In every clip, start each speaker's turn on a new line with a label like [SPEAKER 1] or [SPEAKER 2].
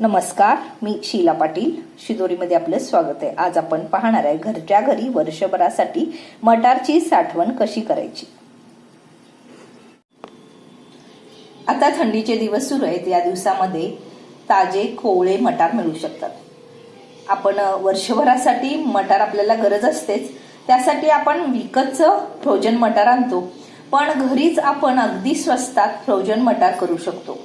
[SPEAKER 1] नमस्कार मी शीला पाटील. शिदोरीमध्ये आपलं स्वागत आहे. आज आपण पाहणार आहे घरच्या घरी वर्षभरासाठी मटारची साठवण कशी करायची? आता थंडीचे दिवस सुरू आहेत. या दिवसामध्ये ताजे कोवळे मटार मिळू शकतात. आपण वर्षभरासाठी मटार आपल्याला गरज असतेच. त्यासाठी आपण विकतचं फ्रोजन मटार आणतो. पण घरीच आपण अगदी स्वस्तात फ्रोजन मटार करू शकतो.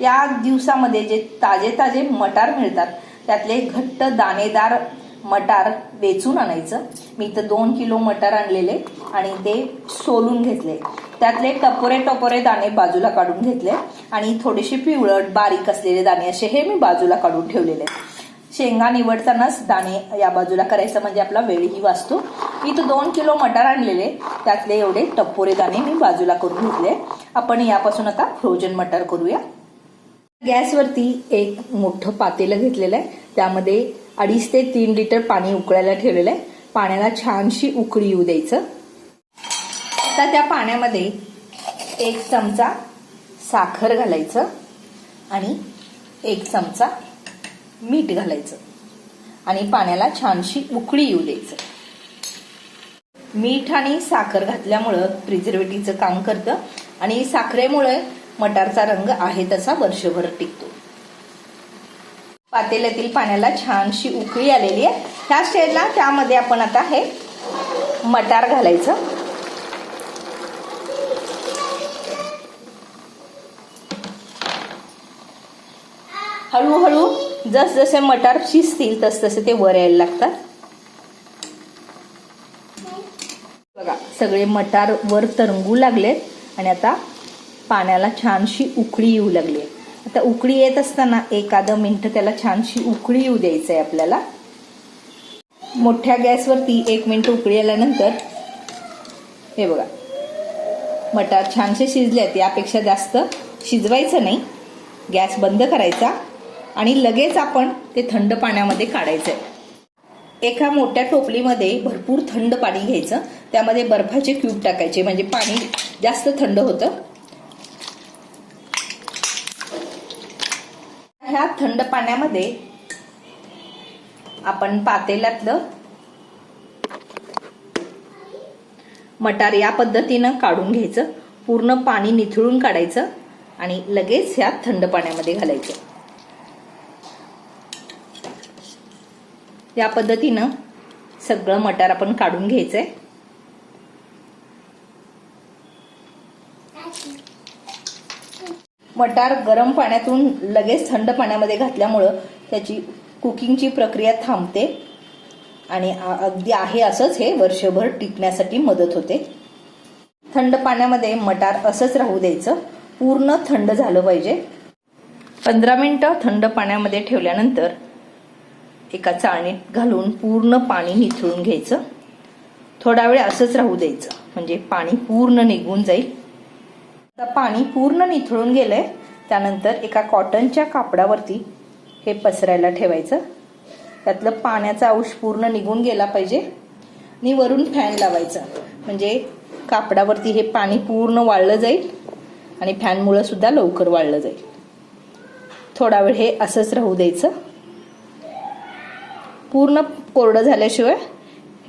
[SPEAKER 1] या दिवसामध्ये जे ताजे ताजे मटार मिळतात त्यातले घट्ट दाणेदार मटार वेचून आणायचं. मी इथं दोन किलो मटार आणलेले आणि ते सोलून घेतले. त्यातले टपोरे टपोरे दाणे बाजूला काढून घेतले आणि थोडेसे पिवळट बारीक असलेले दाणे असे हे मी बाजूला काढून ठेवलेले. शेंगा निवडतानाच दाणे या बाजूला करायचं म्हणजे आपला वेळही वाचतो. इथं दोन किलो मटार आणलेले. त्यातले एवढे टपोरे दाणे मी बाजूला करून घेतले. आपण यापासून आता फ्रोजन मटार करूया. गॅसवरती एक मोठं पातेलं घेतलेलं आहे. त्यामध्ये अडीच ते तीन लिटर पाणी उकळायला ठेवलेलं आहे. पाण्याला छानशी उकळी येऊ द्यायचं. आता त्या पाण्यामध्ये एक चमचा साखर घालायचं आणि एक चमचा मीठ घालायचं. आणि पाण्याला छानशी उकळी येऊ द्यायचं. मीठ आणि साखर घातल्यामुळं प्रिझर्वेटिव्हचं काम करतं. आणि साखरेमुळे मटारचा रंग आहे तसा वर्षभर टिकतो. पातेल्यातील पाण्याला छानशी उकळी आलेली आहे. ह्या स्टेजला त्यामध्ये आपण आता हे मटार घालायचं. हळूहळू जसजसे मटार शिजतील तसतसे ते वर यायला लागतात. बघा सगळे मटार वर तरंगू लागलेत आणि आता पाण्याला छानशी उकळी येऊ लागली. आता उकळी येत असताना एखादं मिनटं त्याला छानशी उकळी येऊ द्यायचं आहे आपल्याला. मोठ्या गॅसवरती एक मिनटं उकळी आल्यानंतर हे बघा. मटार छानसे शिजलेत यापेक्षा जास्त शिजवायचं नाही. गॅस बंद करायचा आणि लगेच आपण ते थंड पाण्यामध्ये काढायचं आहे एका मोठ्या टोपलीमध्ये भरपूर थंड पाणी घ्यायचं. त्यामध्ये बर्फाचे क्यूब टाकायचे म्हणजे पाणी जास्त थंड होतं. ह्या थंड पाण्यामध्ये आपण पातेल्यातलं मटार या पद्धतीनं काढून घ्यायचं पूर्ण पाणी निथळून काढायचं आणि लगेच ह्या थंड पाण्यामध्ये घालायचं. या पद्धतीनं सगळं मटार आपण काढून घ्यायचंय. मटार गरम पाण्यातून लगेच थंड पाण्यामध्ये घातल्यामुळं त्याची कुकिंगची प्रक्रिया थांबते. आणि अगदी आहे असंच हे वर्षभर टिकण्यासाठी मदत होते. थंड पाण्यामध्ये मटार असंच राहू द्यायचं. पूर्ण थंड झालं पाहिजे. पंधरा मिनटं थंड पाण्यामध्ये ठेवल्यानंतर एका चाळणीत घालून पूर्ण पाणी निथळून घ्यायचं. थोडा वेळ असंच राहू द्यायचं. म्हणजे पाणी पूर्ण निघून जाईल. आता पाणी पूर्ण निथळून गेलंय. त्यानंतर एका कॉटनच्या कापडावरती हे पसरायला ठेवायचं. त्यातलं पाण्याचा अंश पूर्ण निघून गेला पाहिजे. आणि वरून फॅन लावायचा. म्हणजे कापडावरती हे पाणी पूर्ण वाळलं जाईल आणि फॅनमुळं सुद्धा लवकर वाळलं जाईल. थोडा वेळ हे असंच राहू द्यायचं. पूर्ण कोरडं झाल्याशिवाय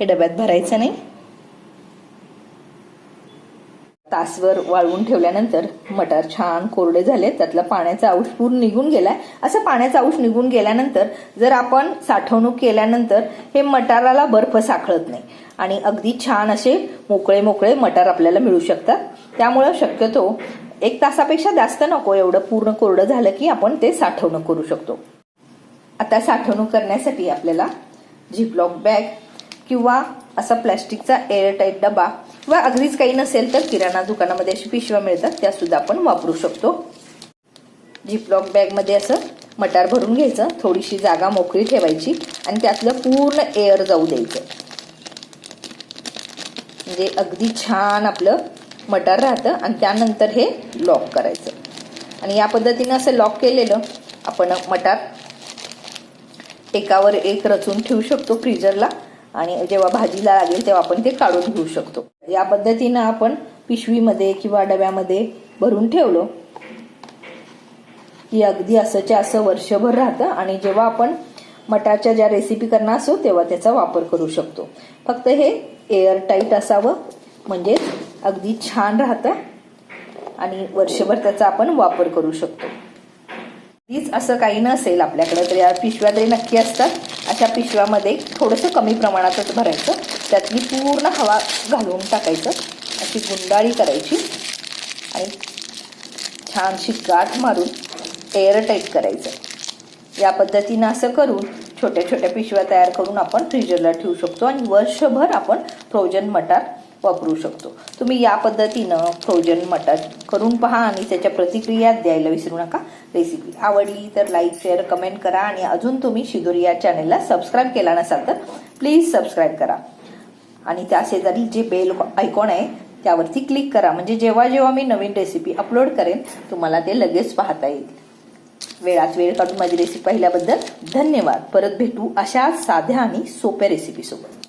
[SPEAKER 1] हे डब्यात भरायचं नाही. तासभर वाळवून ठेवल्यानंतर मटार छान कोरडे झाले त्यातला पाण्याचा अंश पूर्ण निघून गेलाय. असं पाण्याचा अंश निघून गेल्यानंतर जर आपण साठवणूक केल्यानंतर हे मटाराला बर्फ साखळत नाही. आणि अगदी छान असे मोकळे मोकळे मटार आपल्याला मिळू शकतात. त्यामुळं शक्यतो एक तासापेक्षा जास्त नको एवढं पूर्ण कोरडं झालं की आपण ते साठवणूक करू शकतो. आता साठवणूक करण्यासाठी आपल्याला झिपलॉक बॅग किंवा असा प्लॅस्टिकचा एअरटाईट डबा. किंवा अगदीच काही नसेल तर किराणा दुकानामध्ये अशी पिशव्या मिळतात त्या सुद्धा आपण वापरू शकतो. झिपलॉक बॅगमध्ये असं मटार भरून घ्यायचं थोडीशी जागा मोकळी ठेवायची आणि त्यातलं पूर्ण एअर जाऊ द्यायचं. म्हणजे अगदी छान आपलं मटार राहतं आणि त्यानंतर हे लॉक करायचं. आणि या पद्धतीनं असं लॉक केलेलं आपण मटार एकावर एक रचून ठेवू शकतो फ्रीजरला आणि जेव्हा भाजीला लागेल तेव्हा आपण ते काढून घेऊ शकतो. या पद्धतीनं आपण पिशवीमध्ये किंवा डब्यामध्ये भरून ठेवलो. की अगदी असंच्या असं वर्षभर राहतं आणि जेव्हा आपण मटाच्या ज्या रेसिपी करणार असो तेव्हा त्याचा वापर करू शकतो. फक्त हे एअर टाईट असावं. म्हणजे अगदी छान राहतं आणि वर्षभर त्याचा आपण वापर करू शकतो. तीच असं काही नसेल आपल्याकडे तर या पिशव्या तरी नक्की असतात. अशा पिशव्यामध्ये थोडंसं कमी प्रमाणातच भरायचं. त्यातली पूर्ण हवा घालून टाकायचं. अशी गुंडाळी करायची. आणि छानशी गाठ मारून एअरटाईट करायचं. या पद्धतीनं असं करून छोट्या छोट्या पिशव्या तयार करून आपण फ्रीजरला ठेवू शकतो. आणि वर्षभर आपण फ्रोजन मटार वापरू शकतो. तुम्ही या पद्धतीनं फ्रोजन मटार करून पहा आणि त्याच्या प्रतिक्रिया द्यायला विसरू नका. रेसिपी आवडली तर लाईक शेअर कमेंट करा आणि अजून तुम्ही शिदोरी या चॅनेलला सबस्क्राईब केला नसाल तर प्लीज सबस्क्राईब करा. आणि त्या शेजारी जे बेल आयकॉन आहे त्यावरती क्लिक करा. म्हणजे जेव्हा जेव्हा मी नवीन रेसिपी अपलोड करेन तुम्हाला ते लगेच पाहता येईल. वेळात वेळ काढून माझी रेसिपी पाहिल्याबद्दल धन्यवाद. परत भेटू अशा साध्या आणि सोप्या रेसिपीसोबत